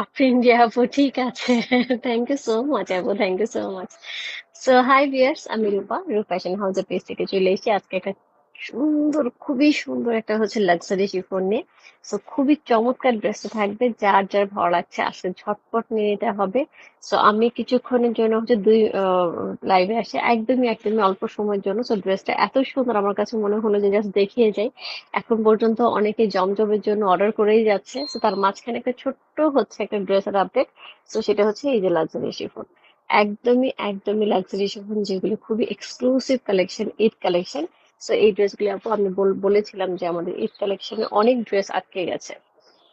আফরিন জি আপু, ঠিক আছে। থ্যাংক ইউ সো মাচ আপু thank you so much so hi viewers আমি রূপা, রূপ ফ্যাশন হাউসের পেজ থেকে চলে এসেছি। আজকে একটা সুন্দর, খুবই সুন্দর একটা হচ্ছে লাক্সারি শিফন নিয়ে। সো খুবই চমৎকার ড্রেসটা থাকবে, যার যার ভালো লাগছে আসলে ঝটপট নিয়ে নিতে হবে। সো আমি কিছুক্ষণের জন্য হচ্ছে দুই লাইভে আসি। একদমই একদমই অল্প সময়ের জন্য। সো ড্রেসটা এত সুন্দর, আমার কাছে মনে হলো যে জাস্ট দেখিয়ে যাই। এখন পর্যন্ত অনেকে জমজমের জন্য অর্ডার করেই যাচ্ছে। সো তার মাঝখানে একটা ছোট্ট হচ্ছে একটা ড্রেসের আপডেট সো সেটা হচ্ছে এই যে লাক্সারি শিফন একদমই একদমই লাক্সারি শিফন যেগুলো খুবই exclusive collection Eid collection so এই ড্রেসগুলি আপু আমি বল- বলেছিলাম যে আমাদের ঈদ কালেকশনে অনেক ড্রেস আটকে গেছে।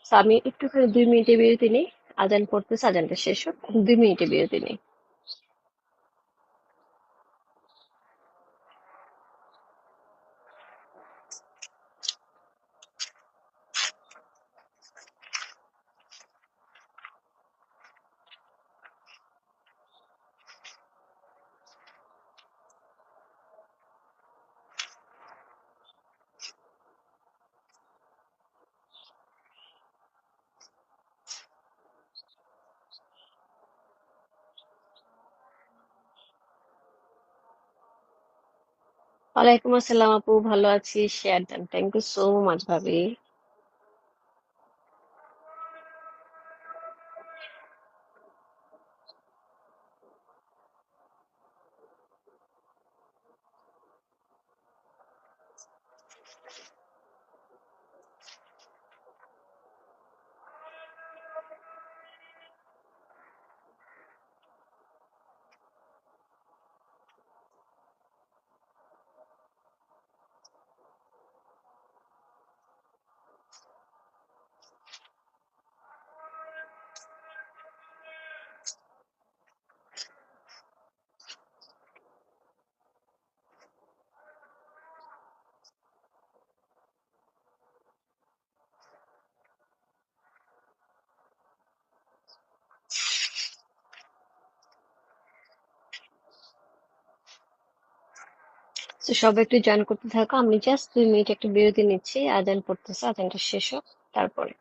তো আমি একটুখানি দুই মিনিটে বিরতি নিই। আজান পড়তেছে, আজানটা শেষ হোক। দুই মিনিটে বিরতি নিই। ওয়ালাইকুম আসসালাম আপু ভালো আছি শেয়ার দেন থ্যাংক ইউ সো মাচ ভাবি। তো সবাই একটু জয়েন করতে থাকো। আমি জাস্ট দুই মিনিট একটু বিরতি নিচ্ছি। আজান পড়তেছে। আজানটা শেষ হোক, তারপরে।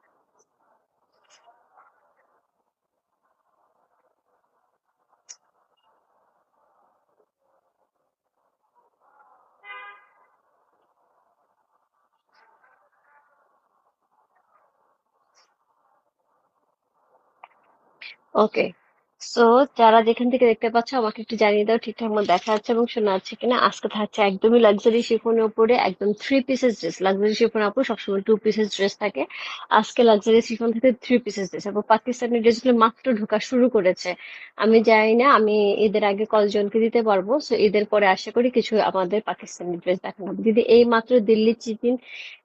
ওকে সো যারা যেখান থেকে দেখতে পাচ্ছ, আমাকে একটু জানিয়ে দাও, ঠিকঠাক মতো দেখা যাচ্ছে এবং শোনা যাচ্ছে কিনা। আজকে থাকছে একদমই লাক্সারি শিফনের উপরে, একদম three pieces dress luxury chiffon আপু সবসময় টু পিসেস ড্রেস থাকে। আজকে লাক্সারি শিফন থেকে থ্রি পিসেস ড্রেস এবং পাকিস্তানি ড্রেসগুলো মাত্র ঢোকা শুরু করেছে। আমি জানি না, আমি এদের আগে কতজনকে দিতে পারব। সো এদের পরে আশা করি কিছু আমাদের পাকিস্তানি ড্রেস দেখানো দিদি এই মাত্র দিল্লি চিকেন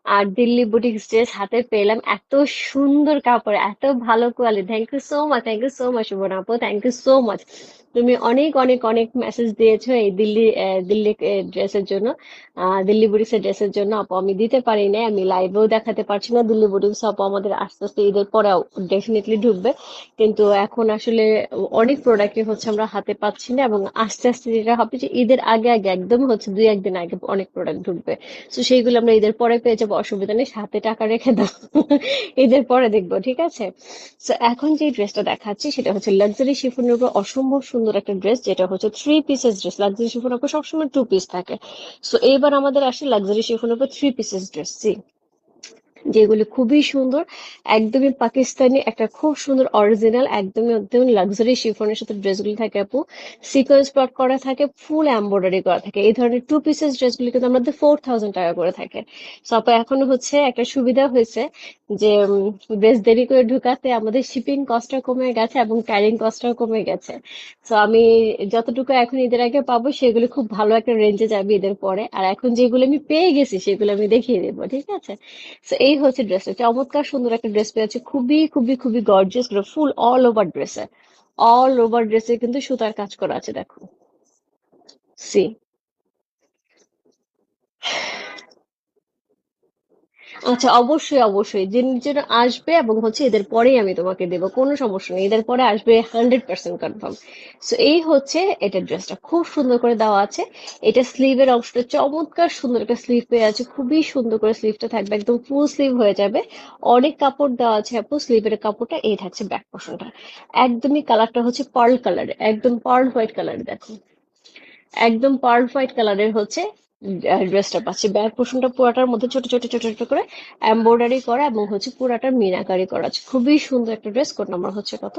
আর দিল্লি বুটিক ড্রেস হাতে পেলাম এত সুন্দর কাপড়, এত ভালো quality thank you so much thank you so much Shuvon আপু থ্যাংক ইউ সো মাচ তুমি অনেক অনেক অনেক মেসেজ দিয়েছ এই দিল্লি দিল্লি ড্রেসের জন্য। দিল্লি বুটিক্স এর ড্রেসের জন্য। আপু, আমি দিতে পারি না আমি লাইভেও দেখাতে পারছি না। দিল্লি বুটিক্স আপু আমাদের আস্তে আস্তে ঈদের পরে ডেফিনেটলি ঢুকবে। কিন্তু এখন আসলে অনেক প্রোডাক্টই হচ্ছে, আমরা হাতে পাচ্ছি না। এবং আস্তে আস্তে যেটা হবে যে ঈদের আগে আগে একদম হচ্ছে দুই, একদিন আগে অনেক প্রোডাক্ট ঢুকবে। তো সেইগুলো আমরা ঈদের পরে পেয়ে যাব, অসুবিধা নেই, সাথে টাকা রেখে দাও। ঈদের পরে দেখব, ঠিক আছে? তো এখন যে ড্রেসটা দেখাচ্ছি, সেটা হচ্ছে লাক্সারি শিফনের উপর অসম্ভব সুন্দর একটা ড্রেস যেটা হচ্ছে three pieces dress luxury chiffon উপর সবসময় টু পিস থাকে। সো এইবার আমাদের আসে লাক্সারি শিফনের উপর থ্রি পিসেস ড্রেস সি যেগুলি খুবই সুন্দর। একদমই পাকিস্তানি একটা খুব সুন্দর অরিজিনাল একদমই একদম লাক্সারি শিফনের সাথে ড্রেসগুলি থাকে আপু। সিকোয়েন্স প্লট করা থাকে ফুল এমব্রয়ডারি করা থাকে। এই ধরনের টু পিসেস ড্রেসগুলি কিন্তু আমাদের ফোর থাউজেন্ড টাকা করে থাকে। সো আপু, এখন হচ্ছে একটা সুবিধা হয়েছে যে ড্রেস দেরি করে ঢুকাতে আমাদের শিপিং কস্টটা কমে গেছে এবং ক্যারিং কস্টটাও কমে গেছে। সো আমি যতটুকু এখন ঈদের আগে পাবো, সেগুলি খুব ভালো একটা রেঞ্জে যাবে ঈদের পরে। আর এখন যেগুলো আমি পেয়ে গেছি, সেগুলো আমি দেখিয়ে দেবো, ঠিক আছে? তো এই হচ্ছে ড্রেসটা চমৎকার সুন্দর একটা ড্রেস পেয়েছে খুবই খুবই খুবই গর্জিয়াস ফুল অল ওভার ড্রেসে অল ওভার ড্রেসে কিন্তু সুতার কাজ করা আছে, দেখো। সি আচ্ছা অবশ্যই অবশ্যই। যে যেন আসবে এবং হচ্ছে এদের পরেই আমি তোমাকে দেবো, কোনো সমস্যা নেই। এদের পরে আসবে হান্ড্রেড পার্সেন্ট কনফার্ম সো এই হচ্ছে এটা ড্রেসটা খুব সুন্দর করে দেওয়া আছে। এটা স্লিভের অংশটা চমৎকার সুন্দর একটা স্লিভ পেয়ে আছে। খুবই সুন্দর করে স্লিভটা থাকবে, একদম ফুল স্লিভ হয়ে যাবে। অনেক কাপড় দেওয়া আছে আপু স্লিভের কাপড়টা। এই থাকছে ব্যাক পোর্শনটা একদমই কালারটা হচ্ছে পার্ল কালার একদম পার্ল হোয়াইট কালার দেখো। একদম পার্ল হোয়াইট কালারের হচ্ছে ড্রেসটা পাচ্ছি। ব্যাক পোর্শনটা পুরাটার মধ্যে ছোট ছোট ছোট ছোট করে এমব্রয়ডারি করা এবং হচ্ছে পুরাটা মিনাকারি করা আছে খুবই সুন্দর একটা ড্রেস কোড নাম্বার হচ্ছে কত?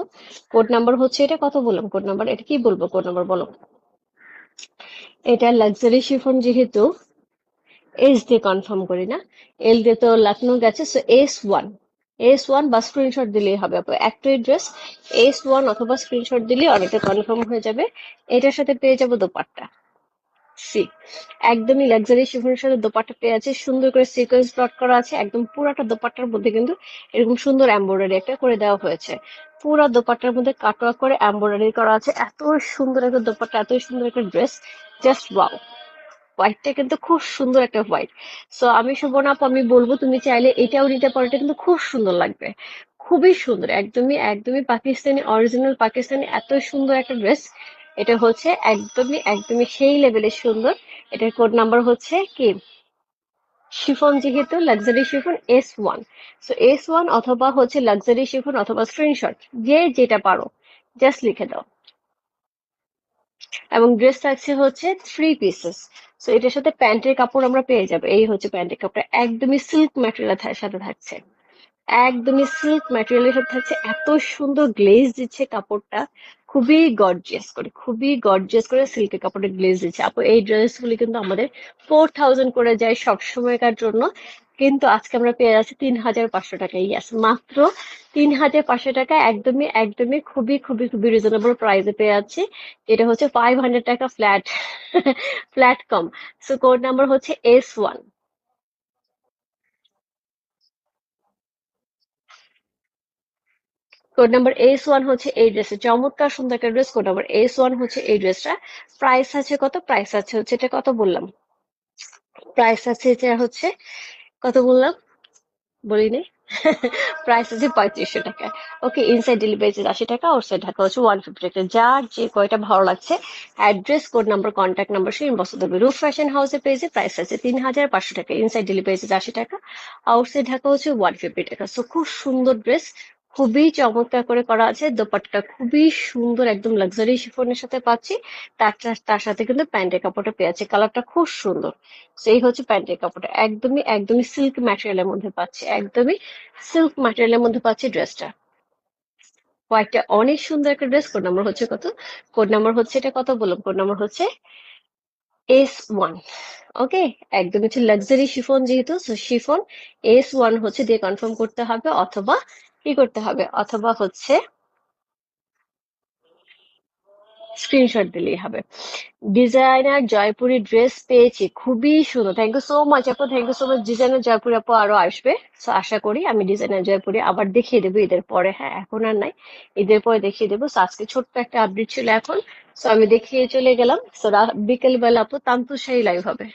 কোড নাম্বার হচ্ছে এটা কত বললাম? কোড নাম্বার এটা কি বলব? কোড নাম্বার বলো। এটা লাক্সারি শিফন যেহেতু এস দিয়ে কনফার্ম করি না। এল দিয়ে তো লখনৌ গেছে so S one S one বা স্ক্রিনশট দিলেই হবে। আপু একটাই ড্রেস এস ওয়ান অথবা স্ক্রিনশট দিলেই অনেকটা কনফার্ম হয়ে যাবে। এটার সাথে পেয়ে যাব দোপাট্টা। সি। একদমই লাক্সারি শিফনের সাথে দোপাট্টা পেয়ে আছে। সুন্দর করে সিকোয়েন্স ডট করা আছে। একদম পুরাটা দোপাট্টার মধ্যে কিন্তু এরকম সুন্দর এমব্রয়ডারি একটা করে দেওয়া হয়েছে। পুরা দোপাট্টার মধ্যে কাটওয়ার্ক করে এমব্রয়ডারি করা আছে। এত সুন্দর একটা দোপাট্টা, এত সুন্দর একটা ড্রেস জাস্ট ওয়াও হোয়াইটটা কিন্তু খুব সুন্দর একটা হোয়াইট সো আমি শোভন আমি বলব তুমি চাইলে এটাও নিতে পারো। এটা কিন্তু খুব সুন্দর লাগবে। খুবই সুন্দর। একদমই একদমই পাকিস্তানি অরিজিনাল পাকিস্তানি এত সুন্দর একটা ড্রেস এটা হচ্ছে একদমই একদমই সেই লেভেলের সুন্দর। এটার কোড নাম্বার হচ্ছে কি? শিফন যেহেতু luxury chiffon S one so S one অথবা হচ্ছে লাক্সারি শিফন অথবা স্ক্রিনশট যে যেটা পারো জাস্ট লিখে দাও। এবং ড্রেস থাকছে হচ্ছে থ্রি পিসেস সো এটার সাথে প্যান্টের কাপড় আমরা পেয়ে যাব। এই হচ্ছে প্যান্টের কাপড় একদমই সিল্ক ম্যাটেরিয়াল সাথে থাকছে। একদমই সিল্ক ম্যাটেরিয়ালের সাথে থাকছে এত সুন্দর গ্লেজ দিচ্ছে কাপড়টা। খুবই গর্জিয়াস করে, খুবই গর্জিয়াস করে সিল্কের কাপড়ে গ্লেজ দিচ্ছে। আপু, এই ড্রেসগুলি কিন্তু আমাদের ফোর থাউজেন্ড করে যায় সব সময়কার জন্য। কিন্তু আজকে আমরা পেয়ে যাচ্ছি তিন হাজার পাঁচশো টাকা ইয়াস মাত্র তিন হাজার পাঁচশো টাকা একদমই একদমই খুবই খুবই খুবই রিজনেবল প্রাইসে পেয়ে যাচ্ছি। এটা হচ্ছে ফাইভ হান্ড্রেড টাকা ফ্ল্যাট ফ্ল্যাট কম। সো কোড নাম্বার হচ্ছে S one code number S one হচ্ছে এই ড্রেসটা চমৎকার, সুন্দর একটা dress code number S one হচ্ছে এই ড্রেসটা প্রাইস আছে কত? প্রাইস আছে হচ্ছে এটা কত বললাম? প্রাইস আছে এটা হচ্ছে কত বললাম? বলিনি? প্রাইস আছে পঁয়ত্রিশশো টাকা। ওকে ইনসাইড ডেলিভারি আশি টাকা ওর সাইড ঢাকা হচ্ছে ওয়ান ফিফটি টাকা। যার যে কয়টা ভালো লাগছে address code number contact number সে ইনবক্স দেবে রুফ ফ্যাশন হাউসে পেয়েছে প্রাইস আছে তিন হাজার পাঁচশো টাকা। ইনসাইড ডেলিভারি আশি টাকা আউটসাইড ঢাকা হচ্ছে ওয়ান ফিফটি টাকা। সো খুব সুন্দর ড্রেস খুবই চমৎকার করে করা আছে। দোপাট্টা খুবই সুন্দর একদম লাক্সারি শিফনের সাথে পাচ্ছি। তার তার সাথে কিন্তু প্যান্টের কাপড়টা পেয়ে আছে কালারটা খুব সুন্দর। সেই হচ্ছে প্যান্টের কাপড়টা। একদমই একদমই সিল্ক ম্যাটেরিয়ালের মধ্যে পাচ্ছি। একদমই সিল্ক ম্যাটেরিয়ালের মধ্যে পাচ্ছি ড্রেসটা হোয়াইটটা অনেক সুন্দর একটা ড্রেস কোড নাম্বার হচ্ছে কত? কোড নাম্বার হচ্ছে, এটা কত বললাম? কোড নাম্বার হচ্ছে এস ওয়ান ওকে একদম হচ্ছে লাক্সারি শিফন যেহেতু। সো শিফন এস ওয়ান হচ্ছে দিয়ে কনফার্ম করতে হবে। অথবা কি করতে হবে? অথবা হচ্ছে স্ক্রিনশট দিলেই হবে। ডিজাইনার জয়পুরি ড্রেস পেয়েছি, খুবই সুন্দর। থ্যাংক ইউ সো মাচ আপু thank you so much designer Jaipuri আপু আরও আসবে সো আশা করি আমি ডিজাইনার জয়পুরি আবার দেখিয়ে দেবো ঈদের পরে। হ্যাঁ এখন আর নাই, ঈদের পরে দেখিয়ে দেবো। সো আজকে ছোট্ট একটা আপডেট ছিল এখন সো আমি দেখিয়ে চলে গেলাম। সো বিকেল বেলা আপু তান্তুশাহী লাইভ হবে।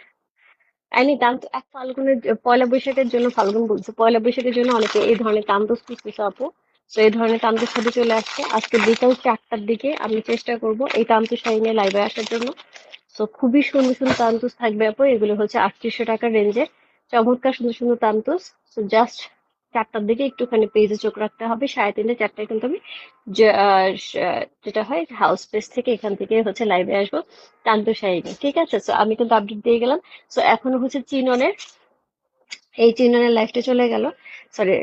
আইনি দাম এক ফাল্গুনের, পয়লা বৈশাখের জন্য ফাল্গুন বলছে, পয়লা বৈশাখের জন্য অনেকে এই ধরনের তান্তস খুঁজতেছে আপু, তো এই ধরনের তান্তু ছবি চলে আসছে। আজকে বিকাল চারটার দিকে আমি চেষ্টা করব এই শাড়ি নিয়ে লাইভে আসার জন্য। তো খুবই সুন্দর সুন্দর তান্তুস থাকবে আপু, এগুলো হচ্ছে আটত্রিশশো টাকার রেঞ্জে চমৎকার সুন্দর সুন্দর তান্তুস তো জাস্ট চারটার দিকে একটুখানি পেজে চোখ রাখতে হবে। সাড়ে তিনটে, চারটায় কিন্তু আমি যেটা হয় হাউস পেজ থেকে এখান থেকে হচ্ছে লাইভে আসব। শাড়ি ঠিক আছে? তো আমি কিন্তু আপডেট দিয়ে গেলাম। তো এখন হচ্ছে চিননের এই চিননের লাইফটা চলে গেল। সরি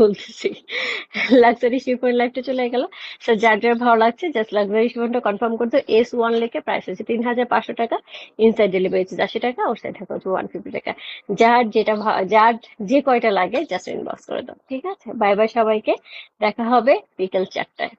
বলতেছি। লাক্সারি শিফন লাইফটা চলে গেল। সো যার যার ভালো লাগছে জাস্ট লাক্সারি শিফনটা কনফার্ম করতে এস ওয়ান লিখে প্রাইস আছে তিন হাজার পাঁচশো টাকা। ইনসাইড ডেলিভারি চার্জ আশি টাকা ওর সাইড থাকা হচ্ছে ওয়ান ফিফটি টাকা। যার যেটা যার যে কয়টা লাগে জাস্ট ইনবক্স করে দাও, ঠিক আছে? বাই বাই সবাইকে। দেখা হবে বিকেল চারটায়।